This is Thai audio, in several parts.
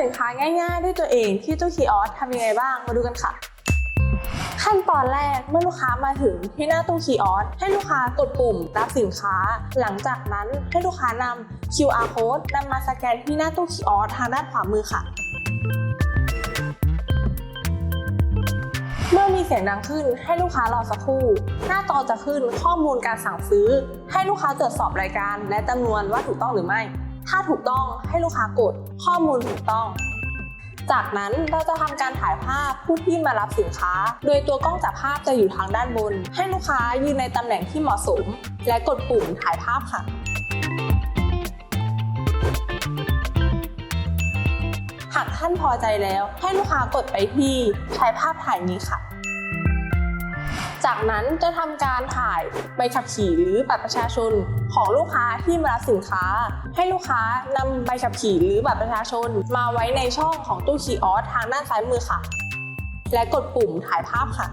สินค้าง่าย ๆ ด้วยตัวเองที่ตู้คีออสทำยังไงบ้างมาดูกันค่ะ ขั้นตอนแรกเมื่อลูกค้ามาถึงที่หน้าตู้คีออสให้ลูกค้ากดปุ่มรับสินค้า หลังจากนั้นให้ลูกค้านำ QR code นำมาสแกนที่หน้าตู้คีออสทางด้านขวามือค่ะเมื่อมีเสียงดังขึ้นให้ลูกค้ารอสักครู่ หน้าจอจะขึ้นข้อมูลการสั่งซื้อ ให้ลูกค้าตรวจสอบรายการ และจำนวนว่าถูกต้องหรือไม่ ถ้าถูกต้องให้ลูกค้ากดข้อมูลถูกต้อง จากนั้นเราจะทำการถ่ายภาพผู้ที่มารับสินค้า โดยตัวกล้องจับภาพจะอยู่ทางด้านบน ให้ลูกค้ายืนในตำแหน่งที่เหมาะสม และกดปุ่มถ่ายภาพค่ะหากท่านพอใจแล้วให้ลูกค้ากดไปที่ใช้ภาพถ่ายนี้ค่ะ จากนั้นจะทำการถ่ายใบขับขี่หรือบัตรประชาชนของลูกค้าที่มารับสินค้า ให้ลูกค้านำใบขับขี่หรือบัตรประชาชน มาไว้ในช่องของตู้คีย์ออสทางด้านซ้ายมือค่ะ และกดปุ่มถ่ายภาพค่ะ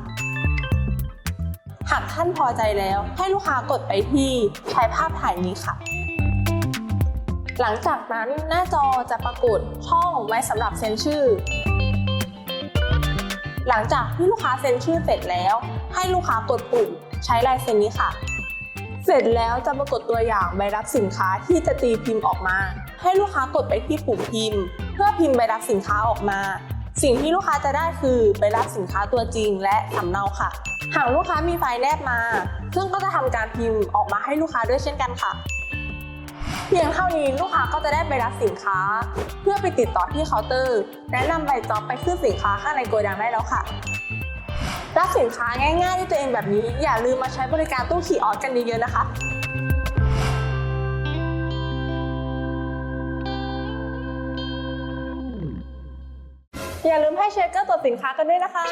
หากท่านพอใจแล้วให้ลูกค้ากดไปที่ใช้ภาพถ่ายนี้ค่ะหลังจากนั้นหน้าจอจะปรากฏช่องไว้สำหรับเซ็นชื่อ หลังจากที่ลูกค้าเซ็นชื่อเสร็จแล้ว ให้ลูกค้ากดปุ่มใช้ลายเซ็นนี้ค่ะ เสร็จแล้วจะปรากฏตัวอย่างใบรับสินค้าที่จะตีพิมพ์ออกมา ให้ลูกค้ากดไปที่ปุ่มพิมพ์ เพื่อพิมพ์ใบรับสินค้าออกมา สิ่งที่ลูกค้าจะได้คือใบรับสินค้าตัวจริง และสำเนาค่ะ หากลูกค้ามีไฟล์แนบมาเครื่องก็จะทำการพิมพ์ออกมาให้ลูกค้าด้วยเช่นกันค่ะเพียงเท่านี้ลูกค้าก็จะได้ใบรับสินค้า เพื่อไปติดต่อที่เคาน์เตอร์ และนำใบจ็อบไปขึ้นสินค้าข้างในโกดังได้แล้วค่ะ รับสินค้าง่ายๆด้วยตัวเองแบบนี้ อย่าลืมมาใช้บริการตู้ขี่ออสกันเยอะๆนะคะอย่าลืมให้เช็คเกอร์ตรวจสินค้ากันด้วยนะคะ